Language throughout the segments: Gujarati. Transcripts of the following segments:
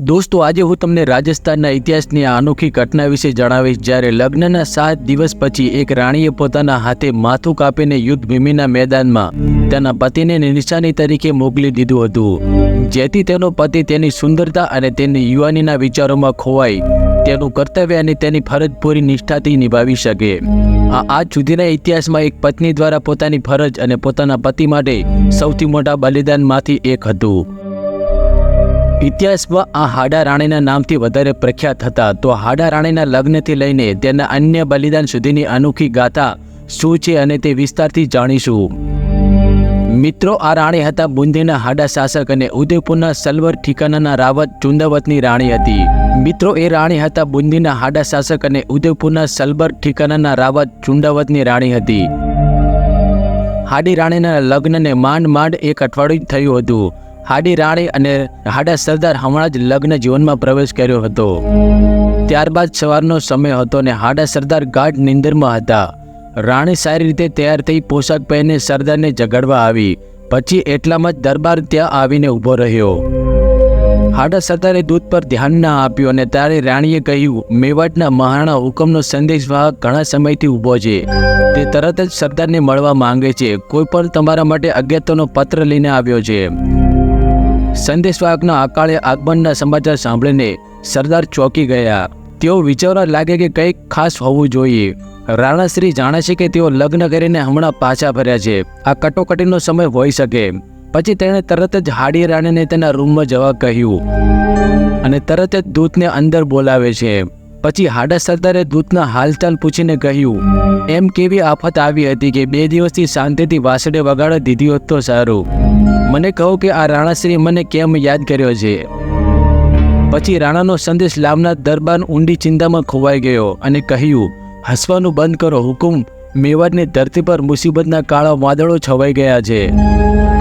દોસ્તો, આજે હું તમને રાજસ્થાનના ઇતિહાસની આ અનોખી ઘટના વિશે જણાવીશ, જ્યારે લગ્નના સાત દિવસ પછી એક રાણીએ પોતાના હાથે માથું કાપીને યુદ્ધભૂમિના મેદાનમાં તેના પતિને નિશાની તરીકે મોકલી દીધું હતું. જેથી તેનો પતિ તેની સુંદરતા અને તેની યુવાનીના વિચારોમાં ખોવાઈ તેનું કર્તવ્ય અને તેની ફરજ પૂરી નિષ્ઠાથી નિભાવી શકે. આ આજ સુધીના ઇતિહાસમાં એક પત્ની દ્વારા પોતાની ફરજ અને પોતાના પતિ માટે સૌથી મોટા બલિદાનમાંથી એક હતું. ઇતિહાસમાં આ હાડા રાણીના નામથી વધારે પ્રખ્યાત હતા. તો હાડા રાણીના લગ્નથી લઈને તેના અન્ય બલિદાન સુધીની અનોખી ગાથા શું છે અને તે વિસ્તારથી જાણીશું. મિત્રો, આ રાણી હતા બુંદીના હાડા શાસક અને ઉદયપુરના સલવર ઠિકાનાના રાવત ચુંદાવતની રાણી હતી. મિત્રો, એ રાણી હતા બુંદીના હાડા શાસક અને ઉદયપુરના સલબર ઠિકાનાના રાવત ચુંડાવતની રાણી હતી. હાડી રાણીના લગ્નને માંડ માંડ એક અઠવાડિયું થયું હતું. હાડી રાણી અને હાડા સરદાર હમણાં જ લગ્ન જીવનમાં પ્રવેશ કર્યો હતો. ત્યારબાદ સવારનો સમય હતો ને હાડા સરદાર ગાઢ નિંદરમાં હતા. રાણી સારી રીતે તૈયાર થઈ પોશાક પહેરીને સરદારને જગાડવા આવી. પછી એટલામાં જ દરબાર ત્યાં આવીને ઊભો રહ્યો. હાડા સરદારે દૂધ પર ધ્યાન ના આપ્યું અને ત્યારે રાણીએ કહ્યું, મેવાડના મહારાણા હુકમનો સંદેશવાહક ઘણા સમયથી ઊભો છે. તે તરત જ સરદારને મળવા માંગે છે. કોઈ પણ તમારા માટે અજ્ઞાતનો પત્ર લઈને આવ્યો છે. સંદેશવાહકના અકાળે આગમનના સમાચાર સાંભળીને સરદાર ચોંકી ગયા. તેઓ વિચારવા લાગે કે કંઈક ખાસ હોવું જોઈએ. રાણાશ્રી જાણે છે કે તેઓ લગ્ન કરીને હમણાં પાછા ફર્યા છે. આ કટોકટીનો સમય હોઈ શકે. પછી તેણે તરત જ હાડી રાણીને તેના રૂમમાં જવા કહ્યું. અને તરત જ દૂતને અંદર બોલાવે છે. પછી હાડા સરદારે દૂતના હાલચાલ પૂછીને કહ્યું, એમ કેવી આફત આવી હતી કે બે દિવસથી શાંતિથી વાસડે વગાડે દીધી હોત તો સારું. મને કહો કે આ રાણાશ્રી મને કેમ યાદ કર્યો છે? પછી રાણાનો સંદેશ લાવનાર દરબાર ઊંડી ચિંતામાં ખોવાઈ ગયો અને કહ્યું, હસવાનું બંધ કરો, હુકુમ. મેવાડની ધરતી પર મુસીબતના કાળા વાદળો છવાઈ ગયા છે.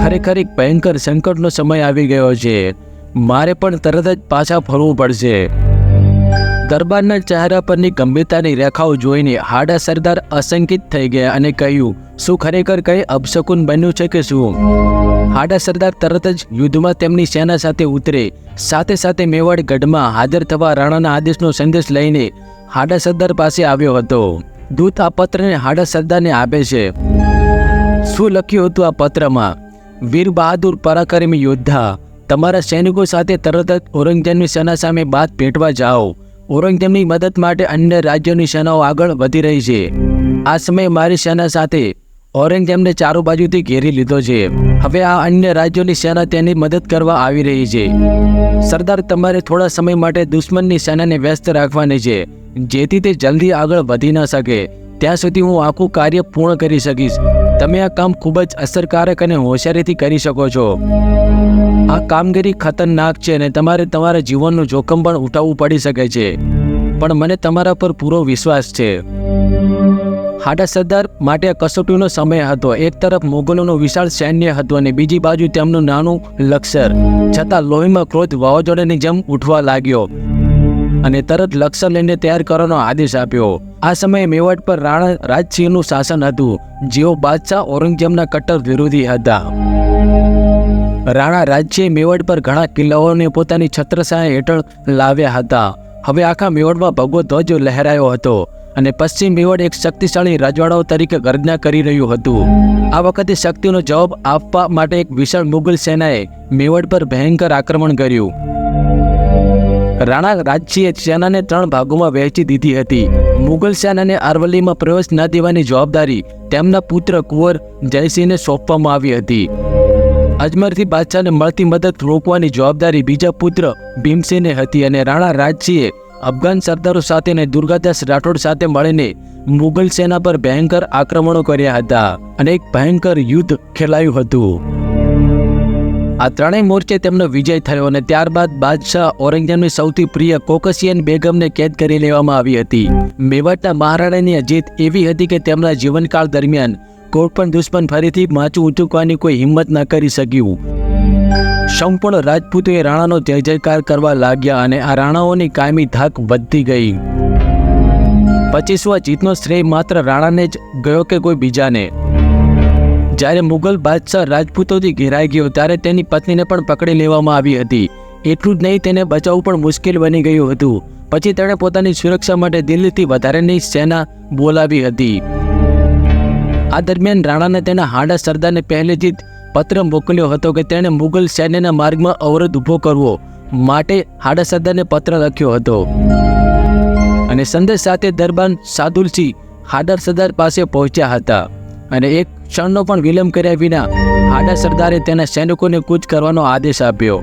ખરેખર એક ભયંકર સંકટનો સમય આવી ગયો છે. મારે પણ તરત જ પાછા ફરવું પડશે. દરબારના ચહેરા પરની ગંભીરતાની રેખાઓ જોઈને હાડા સરદાર અશંકિત થઈ ગયા અને કહ્યું, શું ખરેખર કંઈ અપશકુન બન્યું છે કે શું? હાડા સરદાર તરત જ યુદ્ધમાં તેમની સેના સાથે ઉતરે. સાથે સાથે મેવાડ ગઢમાં હાજર થવા રાણાના આદેશનો સંદેશ લઈને હાડા સરદાર પાસે આવ્યો હતો. દૂત આ પત્રને હાડા સરદારને આપે છે. શું લખ્યું હતું આ પત્રમાં? વીર બહાદુર પરાક્રમી યોદ્ધા, તમારા સૈનિકો સાથે તરત જ ઔરંગઝેબની સેના સામે બાદ ભેટવા જાઓ. ઔરંગઝેબની મદદ માટે અન્ય રાજ્યોની સેનાઓ આગળ વધી રહી છે. આ સમયે મારી સેના સાથે ઔરંગઝેબને ચારો બાજુથી ઘેરી લીધો છે. હવે આ અન્ય રાજ્યોની સેના તેની મદદ કરવા આવી રહી છે. સરદાર, તમારે થોડા સમય માટે દુશ્મનની સેનાને વ્યસ્ત રાખવાની છે, જેથી તે જલ્દી આગળ વધી ન શકે. ત્યાં સુધી હું આખું કાર્ય પૂર્ણ કરી શકીશ. તમે આ કામ ખૂબ જ અસરકારક અને હોશિયારીથી કરી શકો છો. આ કામગીરી ખતરનાક છે અને તમારે તમારા જીવનનું જોખમ પણ ઉઠાવવું પડી શકે છે. પણ મને તમારા પર પૂરો વિશ્વાસ છે. હાડા સરદાર માટે આ કસોટીનો સમય હતો. એક તરફ મોગલોનું વિશાળ સૈન્ય હતું અને બીજી બાજુ તેમનું નાનું લક્ષર છતાં લોહીમાં ક્રોધ વાવાઝોડાની જેમ ઉઠવા લાગ્યો અને તરત લક્ષર લઈને તૈયાર કરવાનો આદેશ આપ્યો. આ સમયે મેવાડ પર રાણા રાજસિંહનું શાસન હતું, જેઓ બાદશાહ ઔરંગઝેબના કટ્ટર વિરોધી હતા. રાણા રાજસિંહ મેવાડ પર ઘણા કિલ્લાઓને પોતાની છત્રછાયા હેઠળ લાવ્યા હતા. હવે આખા મેવાડમાં ભગવો ધ્વજ લહેરાયો હતો અને પશ્ચિમ મેવાડ એક શક્તિશાળી રજવાડાઓ તરીકે ગર્જના કરી રહ્યું હતું. આ વખતે શક્તિનો જવાબ આપવા માટે એક વિશાળ મુગલ સેનાએ મેવાડ પર ભયંકર આક્રમણ કર્યું. રાણા રાજ્યએ સેનાને ત્રણ ભાગોમાં વહેંચી દીધી હતી. મુગલ સેનાને અરવલ્લીમાં પ્રવેશ ન દેવાની જવાબદારી તેમના પુત્ર કુંવર જયસિંહને સોંપવામાં આવી હતી. અજમરથી બાદશાહને મળતી મદદ રોકવાની જવાબદારી બીજા પુત્ર ભીમસિંહને હતી અને રાણા રાજસિંહે અફઘાન સરદારો સાથે અને દુર્ગાદાસ રાઠોડ સાથે મળીને મુગલ સેના પર ભયંકર આક્રમણો કર્યા હતા અને એક ભયંકર યુદ્ધ ખેલાયું હતું. આ ત્રણેય મોરચે તેમનો વિજય થયો અને ત્યારબાદ બાદશાહ ઔરંગઝેબની સૌથી પ્રિય કોકસિયન બેગમને કેદ કરી લેવામાં આવી હતી. મેવાડના મહારાણાની જીત એવી હતી કે તેમના જીવનકાળ દરમિયાન કોઈ પણ દુશ્મન ફરીથી માચું ઉચુકવાની કોઈ હિંમત ન કરી શક્યું. સંપૂર્ણ રાજપૂતોએ રાણાનો જય જયકાર કરવા લાગ્યા અને આ રાણાઓની કાયમી ધાક વધતી ગઈ. પચીસવા જીતનો શ્રેય માત્ર રાણાને જ ગયો કે કોઈ બીજાને? જ્યારે મુગલ બાદશાહ રાજપૂતોથી ઘેરાઈ ગયો ત્યારે તેની પત્નીને પણ પકડી લેવામાં આવી હતી. એટલું જ નહીં, તેને બચાવવું પણ મુશ્કેલ બની ગયું હતું. પછી તેણે પોતાની સુરક્ષા માટે દિલ્હીથી વધારેની સેના બોલાવી હતી. આ દરમિયાન રાણાને તેના હાડા સરદારને પહેલેથી જ પત્ર મોકલ્યો હતો કે તેણે મુગલ સૈન્યના માર્ગમાં અવરોધ ઊભો કરવો માટે હાડા સરદારને પત્ર લખ્યો હતો. અને સંદેશ સાથે દરબાર સાદુલસિંહ હાડર સરદાર પાસે પહોંચ્યા હતા. અને એક ક્ષણનો પણ વિલંબ કર્યા વિના હાડા સરદારે તેના સૈનિકોને કૂચ કરવાનો આદેશ આપ્યો.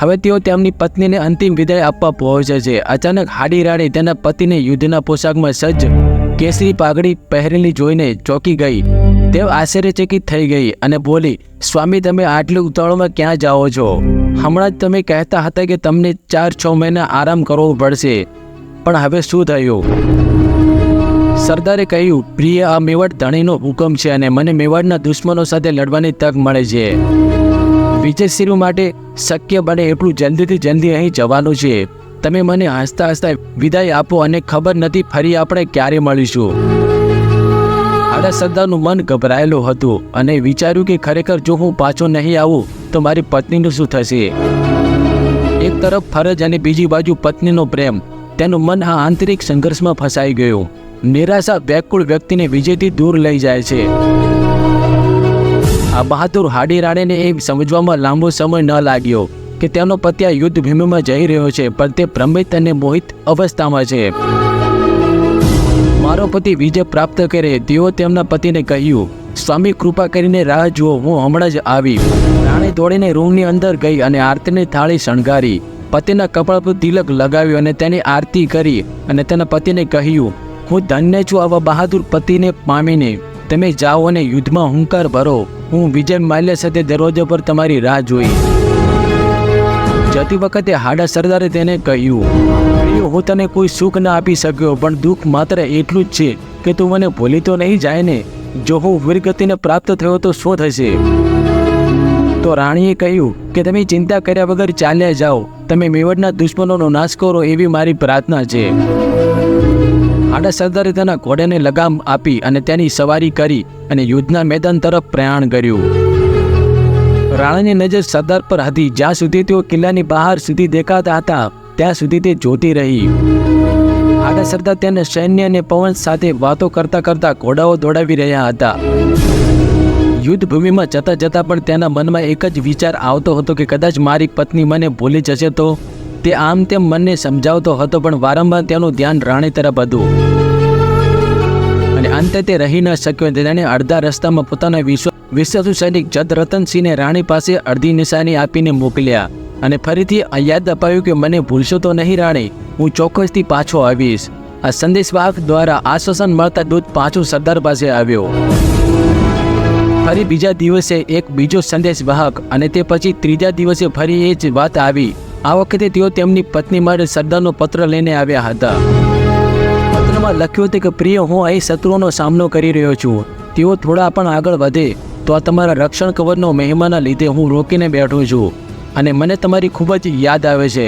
હવે તેઓ તેમની પત્નીને અંતિમ વિદાય આપવા પહોંચે છે. અચાનક હાડી રાણી તેના પતિને યુદ્ધના પોશાકમાં સજ્જ કેસરી પાઘડી પહેરેલી જોઈને ચોંકી ગઈ. તેઓ આશ્ચર્યચકિત થઈ ગઈ અને બોલી, સ્વામી, તમે આટલી ઉતાવળમાં ક્યાં જાઓ છો? હમણાં જ તમે કહેતા હતા કે તમને ચાર છ મહિના આરામ કરવો પડશે. પણ હવે શું થયું? સરદારે કહ્યું, પ્રિય, આ મેવાડ ધણીનો હુકમ છે અને મને મેવાડના દુશ્મનો સાથે લડવાની તક મળે છે. વિજયસિંહ માટે શક્ય બને એટલું જલ્દીથી જલ્દી અહીં જવાનું છે. તમે મને હસતા હસતા વિદાય આપો અને ખબર નથી, ફરી આપણે ક્યારે મળીશું. આડા સરદારનું મન ગભરાયેલું હતું અને વિચાર્યું કે ખરેખર જો હું પાછો નહીં આવું, તો મારી પત્નીનું શું થશે? એક તરફ ફરજ અને બીજી બાજુ પત્નીનો પ્રેમ. તેનું મન આ આંતરિક સંઘર્ષમાં ફસાઈ ગયું. નિરાશા વ્યાકુળ વ્યક્તિને વિજયથી દૂર લઈ જાય છે. આ બહાદુર હાડી રાણીને એ સમજવામાં લાંબો સમય ન લાગ્યો કે તેનો પતિ આ યુદ્ધ ભૂમિમાં જઈ રહ્યો છે, પણ તે ભ્રમિત અને મોહિત અવસ્થામાં છે. મારો પતિ વિજય પ્રાપ્ત કરે, તેઓ તેમના પતિને કહ્યું, સ્વામી, કૃપા કરીને રાહ જુઓ, હું હમણાં જ આવી. રાણી દોડીને રૂમની અંદર ગઈ અને આરતીની થાળી શણગારી. પતિના કપાળ પર તિલક લગાવ્યું અને તેની આરતી કરી અને તેના પતિને કહ્યું હું ધન્ય છું આવા બહાદુર પતિને, પામીને. તમે જાઓ અને યુદ્ધમાં હુંકાર ભરો. હું વિજય માલ્ય સાથે દરવાજા પર તમારી રાહ જોઈ. જતી વખતે હાડા સરદારે તેને કહ્યું હું તને કોઈ સુખ ન આપી શક્યો, પણ દુઃખ માત્ર એટલું જ છે કે તું મને ભૂલી તો નહીં જાય ને. જો હું વીરગતિને પ્રાપ્ત થયો તો શું થશે? તો રાણીએ કહ્યું, કે તમે ચિંતા કર્યા વગર ચાલ્યા જાઓ. તમે મેવડના દુશ્મનોનો નાશ કરો એવી મારી પ્રાર્થના છે. આડા સરદારે તેના ઘોડાને લગામ આપી અને તેની સવારી કરી અને યુદ્ધના મેદાન તરફ પ્રયાણ કર્યું. રાણાની નજર સરદાર પર હતી. જ્યાં સુધી તેઓ કિલ્લાની બહાર સુધી દેખાતા હતા, ત્યાં સુધી તે જોતી રહી. આડા સરદાર તેને સૈન્ય અને પવન સાથે વાતો કરતા કરતા ઘોડાઓ દોડાવી રહ્યા હતા. યુદ્ધ ભૂમિમાં જતા જતા પણ તેના મનમાં એક જ વિચાર આવતો હતો કે કદાચ મારી પત્ની મને ભૂલી જશે તો? તે આમ તેમ મનને સમજાવતો હતો, પણ વારંવાર તેનું ધ્યાન રાણી તરફ હતું. અને અંતે તે રહી ન શક્યો. તેણે અડધા રસ્તામાં પોતાના વિશ્વ વિશ્વ સૈનિક જત રતનસિંહને રાણી પાસે અડધી નિશાની આપીને મોકલ્યા અને ફરીથી યાદ અપાયું કે મને ભૂલશો તો નહીં રાણી, હું ચોક્કસથી પાછો આવીશ. આ સંદેશવાહક દ્વારા આશ્વાસન મળતા દૂત પાછું સરદાર પાસે આવ્યો. ફરી બીજા દિવસે એક બીજો સંદેશવાહક અને તે પછી ત્રીજા દિવસે ફરી એ જ વાત આવી. આ વખતે તેઓ તેમની પત્ની માટે સરદારનો પત્ર લઈને આવ્યા હતા. પત્રમાં લખ્યું હતું કે, પ્રિય, હું અહીં શત્રુઓનો સામનો કરી રહ્યો છું. તેઓ થોડા પણ આગળ વધે, તો આ તમારા રક્ષણ કવચનો મહિમાના લીધે હું રોકીને બેઠો છું. અને મને તમારી ખૂબ જ યાદ આવે છે.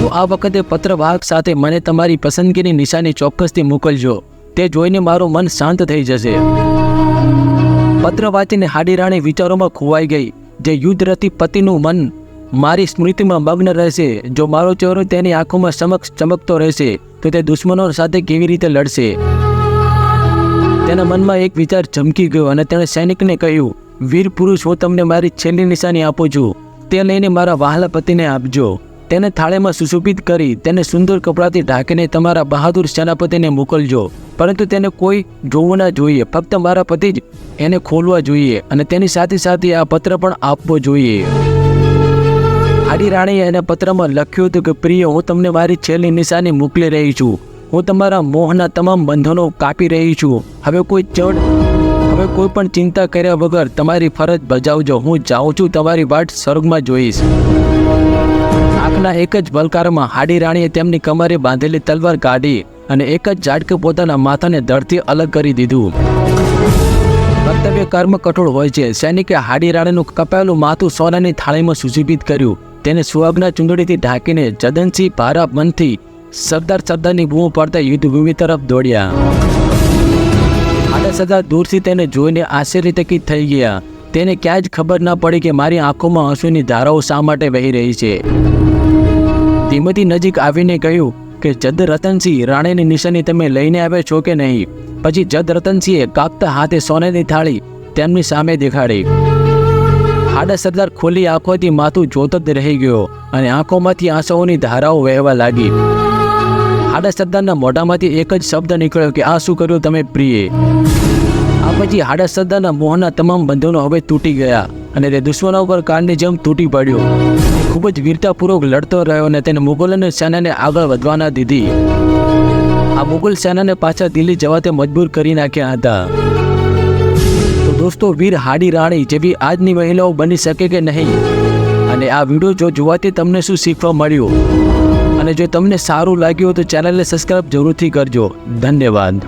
તો આ વખતે પત્રવાહક સાથે મને તમારી પસંદગીની નિશાની ચોક્કસથી મોકલજો. તે જોઈને મારું મન શાંત થઈ જશે. પત્ર વાંચીને હાડી રાણી વિચારોમાં ખોવાઈ ગઈ, જે યુદ્ધરથી પતિનું મન મારી સ્મૃતિમાં મગ્ન રહેશે. જો મારો ચહેરો તેની આંખોમાં સમક્ષ ચમકતો રહેશે, તો તે દુશ્મનો સાથે કેવી રીતે લડશે? તેના મનમાં એક વિચાર ચમકી ગયો અને તેણે સૈનિકને કહ્યું, વીર પુરુષ, હું તમને મારી છેલ્લી નિશાની આપું છું. તે લઈને મારા વહાલા પતિને આપજો. તેને થાળેમાં સુશોભિત કરી, તેને સુંદર કપડાથી ઢાંકીને તમારા બહાદુર સેનાપતિને મોકલજો. પરંતુ તેને કોઈ જોવું ના જોઈએ. ફક્ત મારા પતિ જ એને ખોલવા જોઈએ અને તેની સાથે સાથે આ પત્ર પણ આપવો જોઈએ. હાડી રાણીએ એને પત્રમાં લખ્યું હતું કે, પ્રિય, હું તમને મારી છેલ્લી નિશાની મોકલી રહી છું. હું તમારા મોહના તમામ બંધનો કાપી રહી છું. હવે કોઈ ચડ, હવે કોઈ પણ ચિંતા કર્યા વગર તમારી ફરજ બજાવજો. હું જાઉં છું તમારી વાટ સ્વર્ગમાં જોઈશ. આંખના એક જ બલકારમાં હાડી રાણીએ તેમની કમરે બાંધેલી તલવાર કાઢી અને એક જ ઝાટકે પોતાના માથાને ધડથી અલગ કરી દીધું. કર્તવ્ય કર્મ કઠોળ હોય છે. સૈનિકે હાડી રાણીનું કપાયેલું માથું સોનાની થાળીમાં સુશોભિત કર્યું. તેને સુહાગના ચૂંદડીથી ઢાંકીને જદનસિંહ ભારા મનથી સરદાર સરદારની બૂમો પાડતા યુદ્ધભૂમિ તરફ દોડ્યા. આડા સરદાર દૂરથી તેને જોઈને આશ્ચર્યચકિત થઈ ગયા. તેને ક્યાં જ ખબર ના પડી કે મારી આંખોમાં આંસુની ધારાઓ શા માટે વહી રહી છે. ધીમેથી નજીક આવીને કહ્યું કે જદ રતનસિંહ રાણીની નિશાની તમે લઈને આવ્યા છો કે નહીં? પછી જદ રતનસિંહે કાપતા હાથે સોનેની થાળી તેમની સામે દેખાડી. હાડા સરદાર ખોલી આંખોથી માથું જોતો જ રહી ગયો અને આંખોમાંથી આંસુઓની ધારાઓ વહેવા લાગી. હાડા સરદારના મોઢામાંથી એક જ શબ્દ નીકળ્યો કે, આ શું કર્યું તમે પ્રિય? આ પછી હાડા સરદારના મોહના તમામ બંધનો હવે તૂટી ગયા અને તે દુશ્મનો ઉપર કારની જેમ તૂટી પડ્યો. ખૂબ જ વીરતાપૂર્વક લડતો રહ્યો અને તેને મુગલોની સેનાને આગળ વધવાના દીધી. આ મુગલ સેનાને પાછા દિલ્હી જવા તે મજબૂર કરી નાખ્યા હતા. દોસ્તો વીર હાડી રાણી જેવી આજની મહિલાઓ બની શકે કે નહીં? અને આ વીડિયો જો જોવાથી તમને શું શીખવા મળ્યું? અને જો તમને સારું લાગ્યું તો ચેનલને સબસ્ક્રાઈબ જરૂરથી કરજો. ધન્યવાદ.